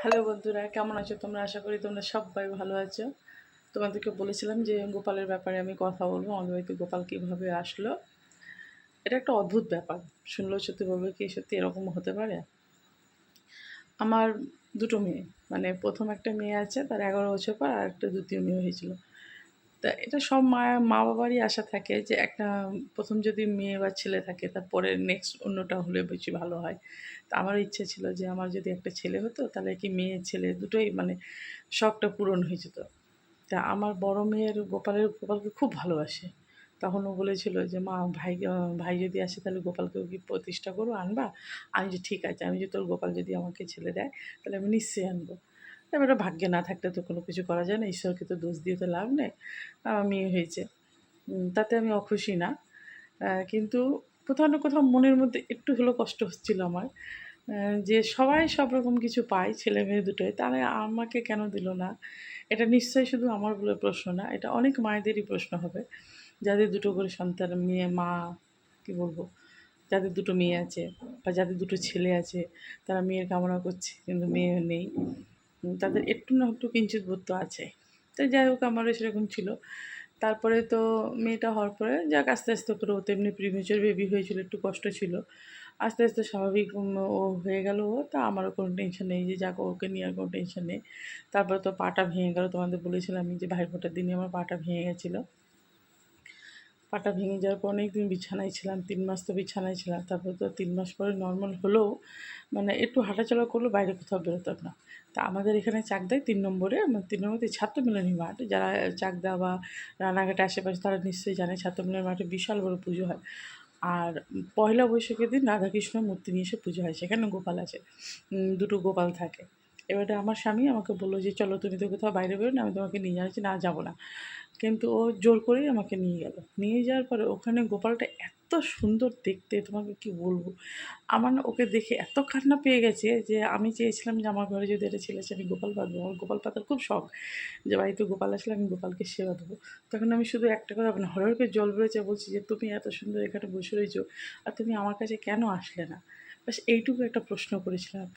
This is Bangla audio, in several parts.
হ্যালো বন্ধুরা, কেমন আছো তোমরা? আশা করি তোমরা সবাই ভালো আছো। তোমাদেরকে বলেছিলাম যে গোপালের ব্যাপারে আমি কথা বলব, আমাদের বাড়িতে গোপাল কীভাবে আসলো। এটা একটা অদ্ভুত ব্যাপার। শুনলেও সত্যি বলবে কি সত্যি এরকম হতে পারে? আমার দুটো মেয়ে মানে প্রথম একটা মেয়ে আছে, তার এগারো বছর পর আর একটা দ্বিতীয় মেয়ে হয়েছিল। তা এটা সব মা মা বাবারই আশা থাকে যে একটা, প্রথম যদি মেয়ে বা ছেলে থাকে, তারপরে নেক্সট অন্যটা হলে বেশি ভালো হয়। তা আমার ইচ্ছে ছিল যে আমার যদি একটা ছেলে হতো, তাহলে কি মেয়ে, ছেলে দুটোই মানে শখটা পূরণ হয়ে যেত। তা আমার বড় মেয়ের গোপালের, গোপালকে খুব ভালোবাসে। তখন ও বলেছিল যে, মা, ভাই ভাই যদি আসে, তাহলে গোপালকেও কি প্রতিষ্ঠা করো, আনবা? আমি যে, ঠিক আছে, আমি যে তোর গোপাল যদি আমাকে ছেলে দেয়, তাহলে আমি নিশ্চয়ই আনব। এবারে ভাগ্যে না থাকলে তো কোনো কিছু করা যায় না, ঈশ্বরকে তো দোষ দিয়ে তো লাভ নেই। মেয়ে হয়েছে। তাতে আমি অখুশি না। কিন্তু কোথাও না কোথাও মনের মধ্যে একটু হলেও কষ্ট হচ্ছিল আমার। যে সবাই সব রকম কিছু পায়, ছেলে মেয়ে দুটোই তাহলে আমাকে কেন দিল না? এটা নিশ্চয়ই শুধু আমার বলে প্রশ্ন না, এটা অনেক মায়েদেরই প্রশ্ন হবে। যাদের দুটো করে সন্তান, মেয়ে, মা, কি বলব? যাদের দুটো মেয়ে আছে বা যাদের দুটো ছেলে আছে, তারা মেয়ের কামনা করছে, কিন্তু মেয়ে নেই। তাদের একটু না একটু কিঞ্চিত বোধ আছে। তো যাই হোক আমারও সেরকম ছিল। তারপরে তো মেয়েটা হওয়ার পরে যাক আস্তে আস্তে করে ও তো এমনি প্রিমেচার বেবি হয়েছিল একটু কষ্ট ছিল। আস্তে আস্তে স্বাভাবিক ও হয়ে গেল ও তা আমারও কোনো টেনশন নেই যে যাক ওকে নিয়ে আর কোনো টেনশন নেই। তারপরে তো পাটা ভেঙে গেল তোমাদের বলেছিলাম আমি যে ভাই ফোটার দিনই আমার পাটা ভেঙে গেছিল। পাটা ভেঙে যাওয়ার পর অনেক দিন বিছানায় ছিলাম, তিন মাস তো বিছানায় ছিলাম, তারপর তো তিন মাস পরে নর্মাল হলেও মানে একটু হাঁটাচলা করলেও বাইরে কোথাও বেরোতাম না। তা আমাদের এখানে চাকদায় তিন নম্বরে তিন নম্বরে ছাত্র মিলনী মাঠ, যারা চাকদা বা রানাঘাটে আশেপাশে তারা নিশ্চয়ই জানে ছাত্র মিলনী মাঠে বিশাল বড় পুজো হয়। আর পয়লা বৈশাখের দিন রাধাকৃষ্ণ মূর্তি নিয়ে এসে পুজো হয়, সেখানে গোপাল আছে দুটো গোপাল থাকে। এবারে আমার স্বামী আমাকে বলল যে, চলো তুমি তো কোথাও বাইরে বেরো না আমি তোমাকে নিয়ে যাচ্ছি, না যাব না। কিন্তু ও জোর করেই আমাকে নিয়ে গেল। নিয়ে যাওয়ার পরে ওখানে গোপালটা এত সুন্দর দেখতে, তোমাকে কি বলব? আমার না ওকে দেখে এত কান্না পেয়ে গেছে যে, আমি চেয়েছিলাম যে, আমার ঘরে যদি একটা ছেলে আছে, আমি গোপাল পাতবো। আমার গোপাল পাতার খুব শখ যে, বাড়িতে গোপাল আসলে আমি গোপালকে সেবা দেবো। তখন আমি শুধু একটা কথা মানে হরহরকে জল বেরোচ্ছে, বলছি যে, তুমি এত সুন্দর এখানে বসে রয়েছো, আর তুমি আমার কাছে কেন আসলে না? বাস এইটুকু একটা প্রশ্ন করেছিলাম।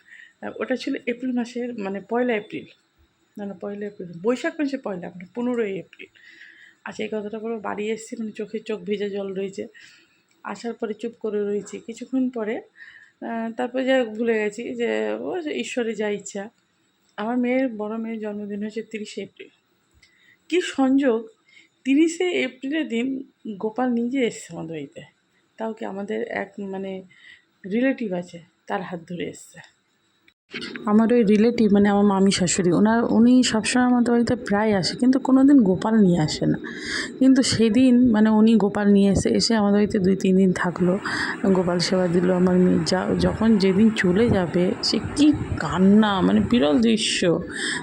ওটা ছিল এপ্রিল মাসের মানে পয়লা এপ্রিল। না না, পয়লা এপ্রিল, বৈশাখ মাসে পয়লা মানে পনেরোই এপ্রিল। আচ্ছা এই কথাটা বলো, বাড়ি এসেছি মানে চোখে চোখ ভেজে জল রয়েছে। আসার পরে চুপ করে রয়েছি। কিছুক্ষণ পরে তারপরে যা ভুলে গেছি যে, ও যে ঈশ্বরের যা ইচ্ছা। আমার মেয়ের, বড় মেয়ের জন্মদিন হয়েছে তিরিশে এপ্রিল। কী সংযোগ! তিরিশে এপ্রিলের দিন গোপাল নিজে এসছে আমাদের বাড়িতে তাও কি আমাদের এক মানে রিলেটিভ আছে, তার হাত ধরে এসছে। আমার ওই রিলেটিভ মানে আমার মামি শাশুড়ি, ওনার, উনি সবসময় আমাদের বাড়িতে প্রায় আসে, কিন্তু কোনো দিন গোপাল নিয়ে আসে না। কিন্তু সেদিন মানে উনি গোপাল নিয়ে এসে এসে আমাদের বাড়িতে দুই, তিন দিন থাকল, গোপাল সেবা দিল, আমার মেয়ে যা, যখন যেদিন চলে যাবে, সে কি কান্না মানে বিরল দৃশ্য।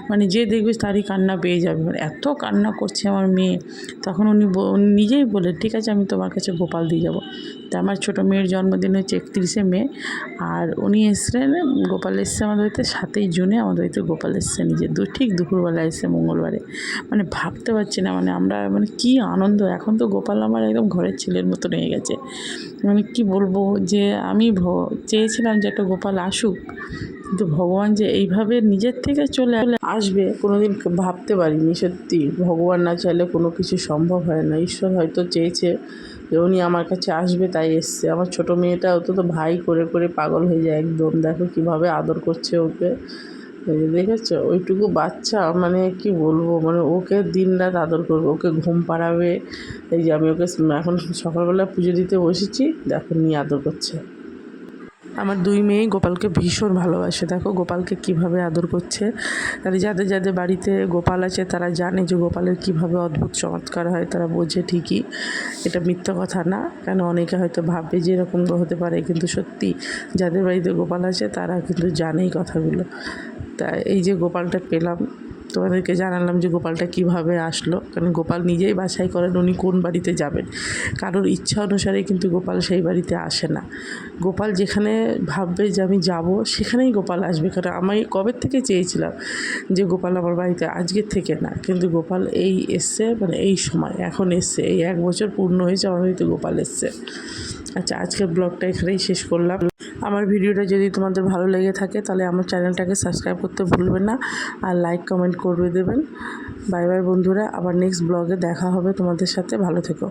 মানে যে দেখবে তারই কান্না পেয়ে যাবে। মানে এত কান্না করছে আমার মেয়ে। তখন উনি নিজেই বলে ঠিক আছে, আমি তোমার কাছে গোপাল দিয়ে যাব। তা আমার ছোটো মেয়ের জন্মদিন হচ্ছে একত্রিশে মে, আর উনি এসছেন গোপাল এসছে আমাদের বাড়িতে সাতই জুনে, আমাদের বাড়িতে গোপাল এসছে নিজে। দু ঠিক দুপুরবেলা এসছে মঙ্গলবারে। মানে ভাবতে পারছি না মানে আমরা মানে কি আনন্দ। এখন তো গোপাল আমার একদম ঘরের ছেলের মতো হয়ে গেছে। মানে কি বলব যে আমি চেয়েছিলাম যে একটা গোপাল আসুক, কিন্তু ভগবান যে এইভাবে নিজের থেকে চলে আসবে, কোনোদিন ভাবতে পারিনি সত্যি। ভগবান না চাইলে কোনো কিছু সম্ভব হয় না। ঈশ্বর হয়তো চেয়েছে উনি আমার কাছে আসবে, তাই এসছে। আমার ছোটো মেয়েটা, ও তো ভাই, করে করে পাগল হয়ে যায় একদম। দেখো কীভাবে আদর করছে ওকে। দেখেছ? ওইটুকু বাচ্চা মানে কি বলব? মানে ওকে দিন রাত আদর করব, ওকে ঘুম পাড়াবে। এই যে আমি ওকে এখন সকালবেলা পুজো দিতে বসেছি, দেখো নিয়ে আদর করছে। আমার দুই মেয়ে গোপালকে ভীষণ ভালোবাসে। দেখো গোপালকে কীভাবে আদর করছে। তাহলে যাদের যাদের বাড়িতে গোপাল আছে, তারা জানে যে গোপালের কীভাবে অদ্ভুত চমৎকার হয়, তারা বোঝে ঠিকই। এটা মিথ্যা কথা না, কেন অনেকে হয়তো ভাববে যে এরকম হতে পারে, কিন্তু সত্যি যাদের বাড়িতে গোপাল আছে, তারা কিন্তু জানেই কথাগুলো। তা এই যে গোপালটা পেলাম তোমাদেরকে জানালাম যে গোপালটা কীভাবে আসলো। কারণ গোপাল নিজেই বাছাই করেন উনি কোন বাড়িতে যাবেন। কারোর ইচ্ছা অনুসারে কিন্তু গোপাল সেই বাড়িতে আসে না। গোপাল যেখানে ভাববে যে আমি যাব, সেখানেই গোপাল আসবে। কারণ আমি কবে থেকে চেয়েছিলাম যে গোপাল আমার বাড়িতে আজকের থেকে না। কিন্তু গোপাল এই এসছে মানে এই সময়, এখন এসছে। এই এক বছর পূর্ণ হয়েছে, আমার বাড়িতে গোপাল এসছে। আচ্ছা আজকের ব্লগটা এখানেই শেষ করলাম। আমার ভিডিওটা যদি তোমাদের ভালো লেগে থাকে, তাহলে আমার চ্যানেলটাকে সাবস্ক্রাইব করতে ভুলবেন না আর লাইক, কমেন্ট করবে দেবেন। বাই বাই বন্ধুরা, আবার নেক্সট ব্লগে দেখা হবে তোমাদের সাথে। ভালো থেকো।